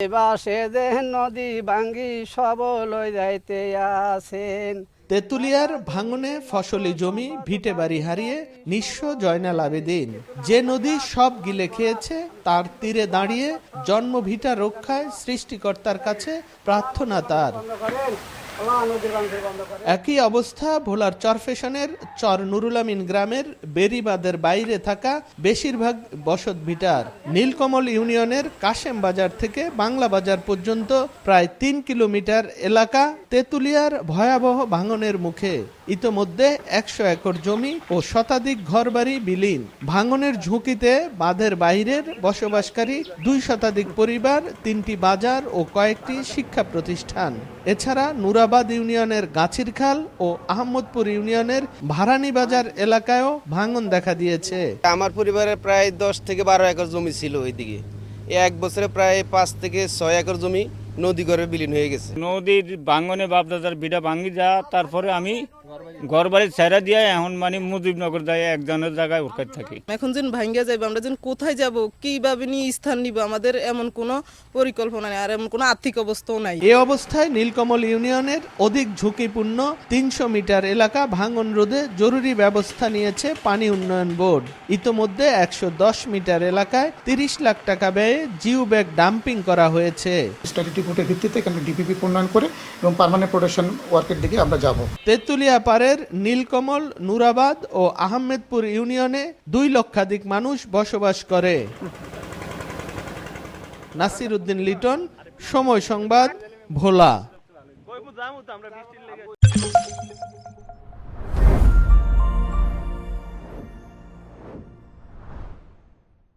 বাসে দেহ নদী ভাঙ্গি সব লই যাইতে আছেন তেঁতুলিয়ার ভাঙনে ফসলি জমি ভিটে বাড়ি হারিয়ে নিঃস্ব জয়নাল আবেদিন যে নদী সব গিলে খেয়েছে, তার তীরে দাঁড়িয়ে জন্মভিটা রক্ষায় সৃষ্টিকর্তার কাছে প্রার্থনা তার। একই অবস্থা ভোলার চরফেশনের চর নুরুল আমিন গ্রামের বেরিবাদের বাইরে থাকা বেশিরভাগ বসত ভিটার নীলকমল ইউনিয়নের কাশেম বাজার থেকে বাংলা বাজার পর্যন্ত প্রায় তিন কিলোমিটার এলাকা তেঁতুলিয়ার ভয়াবহ ভাঙনের মুখে। ইতোমধ্যে একশো একর জমি ও শতাধিক ঘরবাড়ি বিলীন। ভাঙনের ঝুঁকিতে বাঁধের বাইরের বসবাসকারী দুই শতাধিক পরিবার, তিনটি বাজার ও কয়েকটি শিক্ষা প্রতিষ্ঠান। এছাড়া নুরাবাদ ইউনিয়নের গাছিরখাল ও আহমদপুর ইউনিয়নের ভারানী বাজার এলাকায়ও ভাঙন দেখা দিয়েছে। আমার পরিবারের প্রায় দশ থেকে বারো একর জমি ছিল ওইদিকে। এক বছরে প্রায় পাঁচ থেকে ছয় একর জমি নদী ঘরে বিলীন হয়ে গেছে। নদীর ভাঙনে বাপদাদার বিটা ভাঙি যা তারপরে আমি ঘর বাড়ি ছেড়া দিয়ে এখন মানে মুজিবনগর যায় একজনের জায়গায় ওরকার থাকি। এখন যেন ভাঙ্গা যাইব আমরা যেন কোথায় যাব কীভাবে নিয়ে স্থান নিব আমাদের এমন কোনো পরিকল্পনা নেই আর এমন কোনো আর্থিক অবস্থাও নাই। এ অবস্থায় নীলকমল ইউনিয়নের অধিক ঝুঁকিপূর্ণ তিনশো মিটার এলাকা ভাঙন রোধে জরুরি ব্যবস্থা নিয়েছে পানি উন্নয়ন বোর্ড। ইতোমধ্যে একশো দশ মিটার এলাকায় তিরিশ লাখ টাকা ব্যয়ে জিও ব্যাগ ডাম্পিং করা হয়েছে। স্টাডি রিপোর্টের ভিত্তিতে এখানে ডিপিপি প্রণয়ন করে এবং পার্মানেন্ট প্রোটেকশন ওয়ার্কের দিকে আমরা যাব। তেঁতুলিয়া পাড়ের নীলকমল, নুরাবাদ ও আহমেদপুর ইউনিয়নে দুই লক্ষাধিক মানুষ বসবাস করে। নাসির উদ্দিন লিটন, সময় সংবাদ, ভোলা।